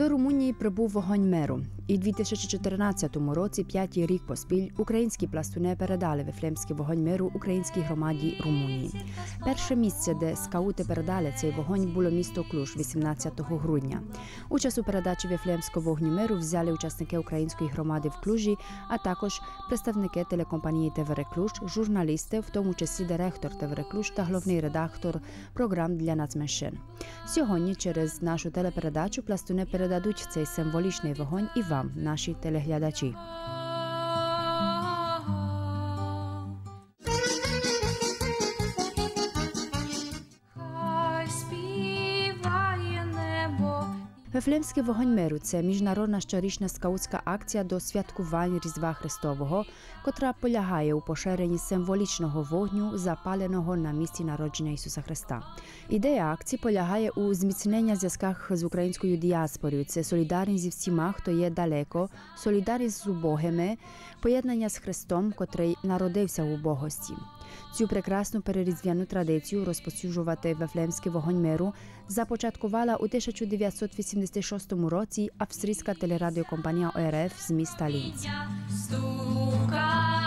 До Румунії прибув вогонь миру. І в 2014 році, п'ятий рік поспіль, українські пластуни передали Вифлеємський вогонь миру українській громаді Румунії. Перше місце, де скаути передали цей вогонь, було місто Клуж 18 грудня. Участь у передачі Вифлеємського вогню миру взяли учасники української громади в Клужі, а також представники телекомпанії ТВР Клуж, журналісти, в тому числі директор ТВР Клуж та головний редактор програм для нацменшин. Сьогодні через нашу телепередачу пластуни передадуть цей символічний вогонь і вам, naši telehľadači. Вифлеємський вогонь миру це міжнародна щорічна скаутська акція до святкування Різдва Христового, котра полягає у поширенні символічного вогню, запаленого на місці народження Ісуса Христа. Ідея акції полягає у зміцненні зв'язках з українською діаспорою. Це солідарність зі всіма, хто є далеко, солідарність з убогими, поєднання з Христом, котрий народився у убогості. Цю прекрасну переріздвяну традицію розпосюжувати Вифлеємський вогонь миру започаткувала у 1986 році австрійська телерадіокомпанія ОРФ з міста Лінц. Стукає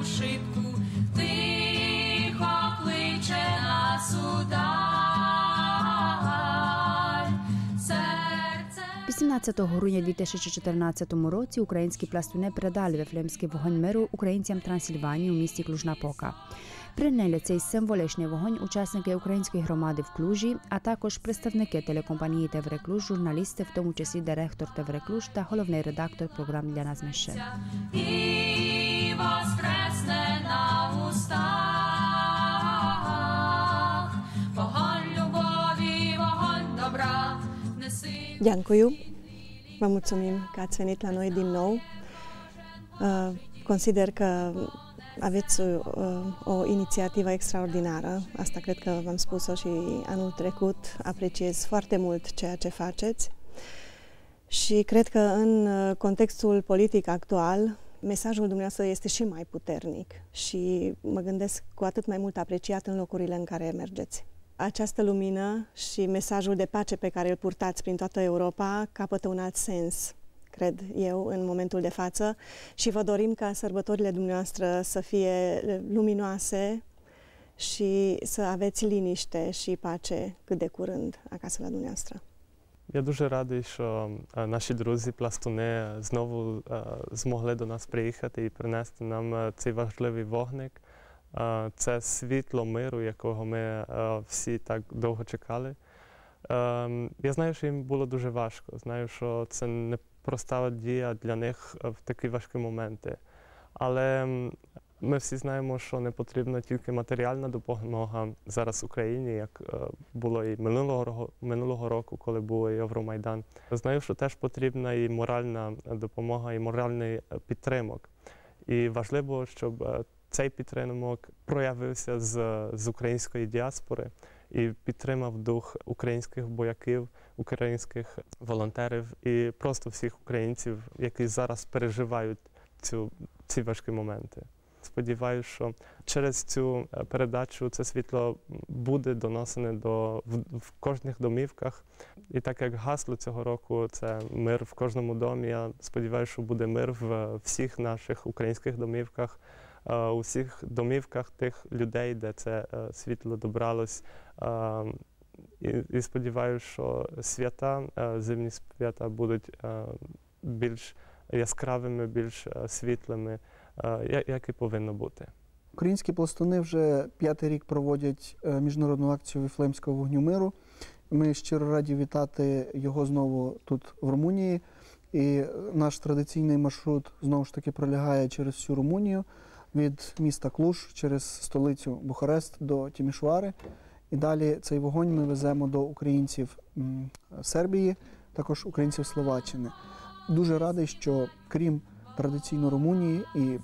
у шибку, 18 грудня 2014 році українські пластуни передали Вифлеємський вогонь миру українцям Трансильванії у місті Клужна-Пока. Прийняли цей символічний вогонь учасники української громади в Клужі, а також представники телекомпанії ТВР Клуж, журналісти, в тому числі директор ТВР Клуж та головний редактор програм для нас менше. і воскресне на устах. Вогонь любові, добра, неси. Dянкую. Vă mulțumim că ați venit la noi din nou. Uh, Consider că aveți uh, o inițiativă extraordinară. Asta cred că v-am spus-o și anul trecut. Apreciez foarte mult ceea ce faceți. Și cred că în uh, contextul politic actual, mesajul dumneavoastră este și mai puternic și mă gândesc cu atât mai mult apreciat în locurile în care mergeți Această lumină și mesajul de pace pe care îl purtați prin toată Europa capătă un alt sens, cred eu, în momentul de față și vă dorim ca sărbătorile dumneavoastră să fie luminoase și să aveți liniște și pace cât de curând acasă la dumneavoastră. Я дуже радий, що е, наші друзі пластуни знову е, змогли до нас приїхати і принести нам е, цей важливий вогник. Це світло миру, якого ми е, всі так довго чекали. Е, Я знаю, що їм було дуже важко. Знаю, що це не проста дія для них е, в такі важкі моменти. Але ми всі знаємо, що не потрібна тільки матеріальна допомога зараз Україні, як е, було і минулого, минулого року, коли був Євромайдан. Знаю, що теж потрібна і моральна допомога, і моральний підтримок. І важливо, щоб цей підтримок проявився з, з української діаспори і підтримав дух українських бояків, українських волонтерів і просто всіх українців, які зараз переживають цю, ці важкі моменти. Сподіваюся, що через цю е, передачу це світло буде доносене до в, в кожних домівках. І так як гасло цього року це мир в кожному домі. Я сподіваюся, що буде мир в всіх наших українських домівках, е, у всіх домівках тих людей, де це е, світло добралось. Е, І, і сподіваюся, що свята, е, зимні свята будуть е, більш яскравими, більш е, світлими, е, як і повинно бути. Українські пластуни вже п'ятий рік проводять е, міжнародну акцію Віфлеємського вогню миру. Ми щиро раді вітати його знову тут в Румунії. І е, наш традиційний маршрут знову ж таки пролягає через всю Румунію від міста Клуш через столицю Бухарест до Тімішуари. І далі цей вогонь ми веземо до українців Сербії, також українців Словаччини. Дуже радий, що крім традиційно Румунії і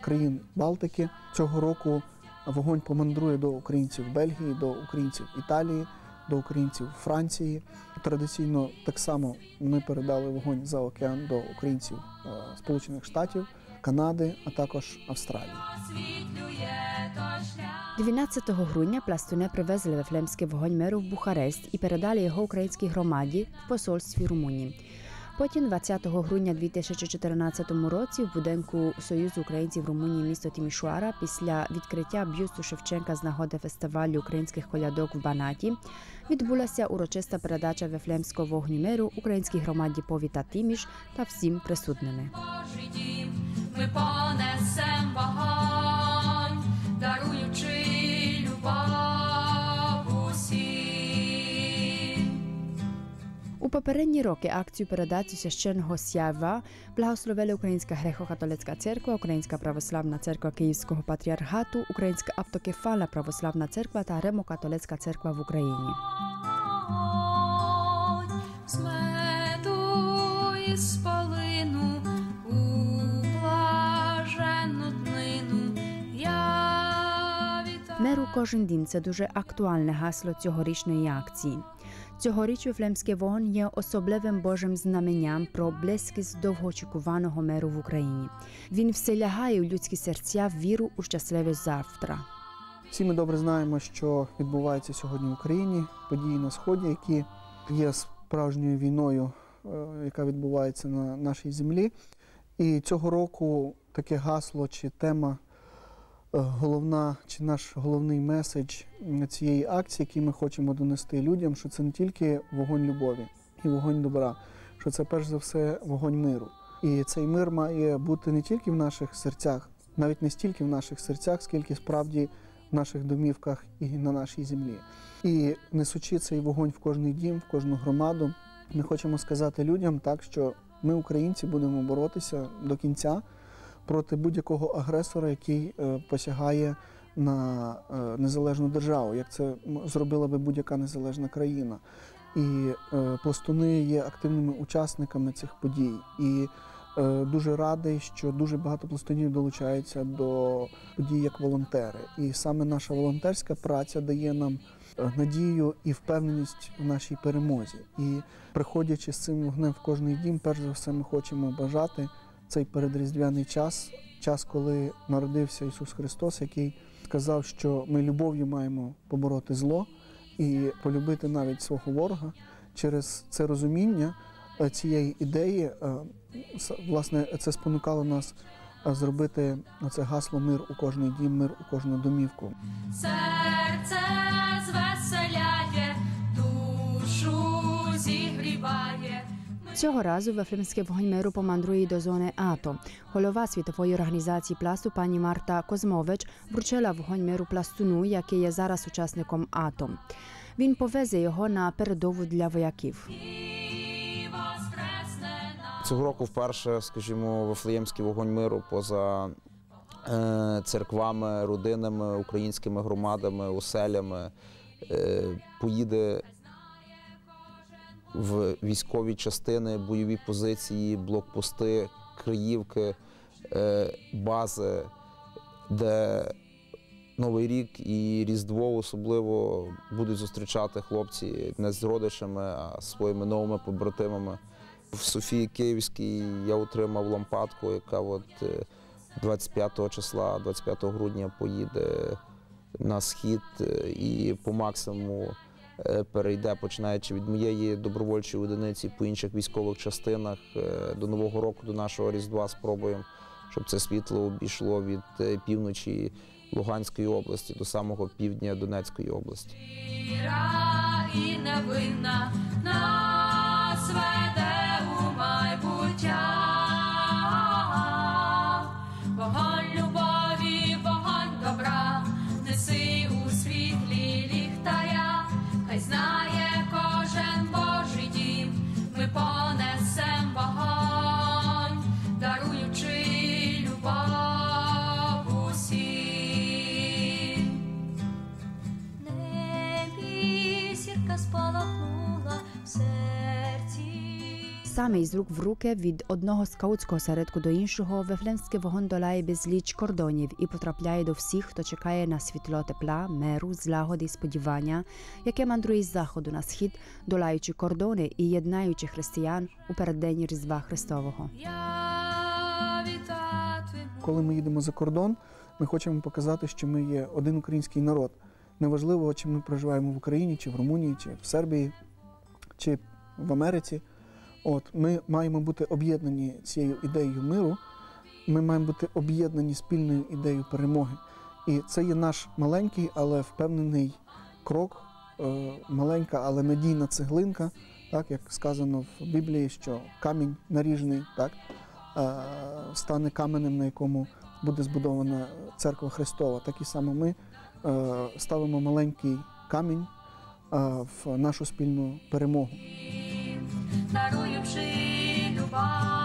країн Балтики. Цього року вогонь помандрує до українців Бельгії, до українців Італії, до українців Франції. Традиційно так само ми передали вогонь за океан до українців е, Сполучених Штатів, Канади, а також Австралії. освітлює 12 грудня пластуни привезли Вифлеємський вогонь миру в Бухарест і передали його українській громаді в посольстві Румунії. Потім, 20 грудня 2014 році, в будинку Союзу українців Румунії місто Тімішуара, після відкриття бюсту Шевченка з нагоди фестивалю українських колядок в Банаті, відбулася урочиста передача Вифлеємського вогню миру українській громаді повіта Тіміш та всім присутними. Ми понесем вогонь, даруючи любов усім. У попередні роки акцію передачі священного сяйва благословили Українська греко-католицька церква, Українська православна церква Київського патріархату, Українська автокефальна православна церква та Римо-католицька церква в Україні. З меду і спалину кожен дім це дуже актуальне гасло цьогорічної акції. Цьогоріч Вифлемський вогонь є особливим Божим знаменням про близькість довгоочікуваного миру в Україні. Він вселягає у людські серця віру у щасливе завтра. Всі ми добре знаємо, що відбувається сьогодні в Україні, події на сході, які є справжньою війною, е, яка відбувається на нашій землі. І цього року таке гасло чи тема, головна, чи наш головний меседж цієї акції, який ми хочемо донести людям, що це не тільки вогонь любові і вогонь добра, що це перш за все вогонь миру. І цей мир має бути не тільки в наших серцях, навіть не стільки в наших серцях, скільки справді в наших домівках і на нашій землі. І несучи цей вогонь в кожний дім, в кожну громаду, ми хочемо сказати людям так, що ми, українці, будемо боротися до кінця проти будь-якого агресора, який е, посягає на е, незалежну державу, як це зробила би будь-яка незалежна країна. І е, пластуни є активними учасниками цих подій. І дуже радий, що дуже багато пластунів долучаються до подій як волонтери. І саме наша волонтерська праця дає нам надію і впевненість в нашій перемозі. І приходячи з цим вогнем в кожний дім, перш за все, ми хочемо бажати цей передріздвяний час, час, коли народився Ісус Христос, який сказав, що ми любов'ю маємо побороти зло і полюбити навіть свого ворога через це розуміння е, цієї ідеї. е, Власне, це спонукало нас е, зробити це гасло мир у кожний дім, мир у кожну домівку. Серце звеселяє, Цього разу Вифлеємський вогонь миру помандрує до зони АТО. Голова світової організації пласту пані Марта Козмович вручила вогонь миру пластуну, який є зараз учасником АТО. Він повезе його на передову для вояків. Цього року вперше, скажімо, Вифлеємський вогонь миру поза е, церквами, родинами, українськими громадами, оселями е, поїде в військові частини, бойові позиції, блокпости, Криївки, е, бази, де Новий рік і Різдво особливо будуть зустрічати хлопці не з родичами, а своїми новими побратимами. В Софії Київській я отримав лампадку, яка от е, 25 числа, 25 грудня поїде на схід е, і по максимуму е, перейде, починаючи від моєї добровольчої одиниці по інших військових частинах е, до Нового року, до нашого Різдва спробуємо, щоб це світло обійшло від е, півночі Луганської області до самого півдня Донецької області. І невинна нас веде у майбуття. Саме із рук в руки від одного скаутського середку до іншого Вифлеємський вогонь долає безліч кордонів і потрапляє до всіх, хто чекає на світло тепла, миру, злагоди і сподівання, яке мандрує з заходу на схід, долаючи кордони і єднаючи християн у переддень Різдва Христового. Коли ми їдемо за кордон, ми хочемо показати, що ми є один український народ. Неважливо, чи ми проживаємо в Україні, чи в Румунії, чи в Сербії, чи в Америці. От ми маємо бути об'єднані цією ідеєю миру. Ми маємо бути об'єднані спільною ідеєю перемоги. І це є наш маленький, але впевнений крок, е, маленька, але надійна цеглинка, так як сказано в Біблії, що камінь наріжний, так е, стане каменем, на якому буде збудована церква Христова. Так і саме ми е, ставимо маленький камінь в нашу спільну перемогу. Даруючи любов усім.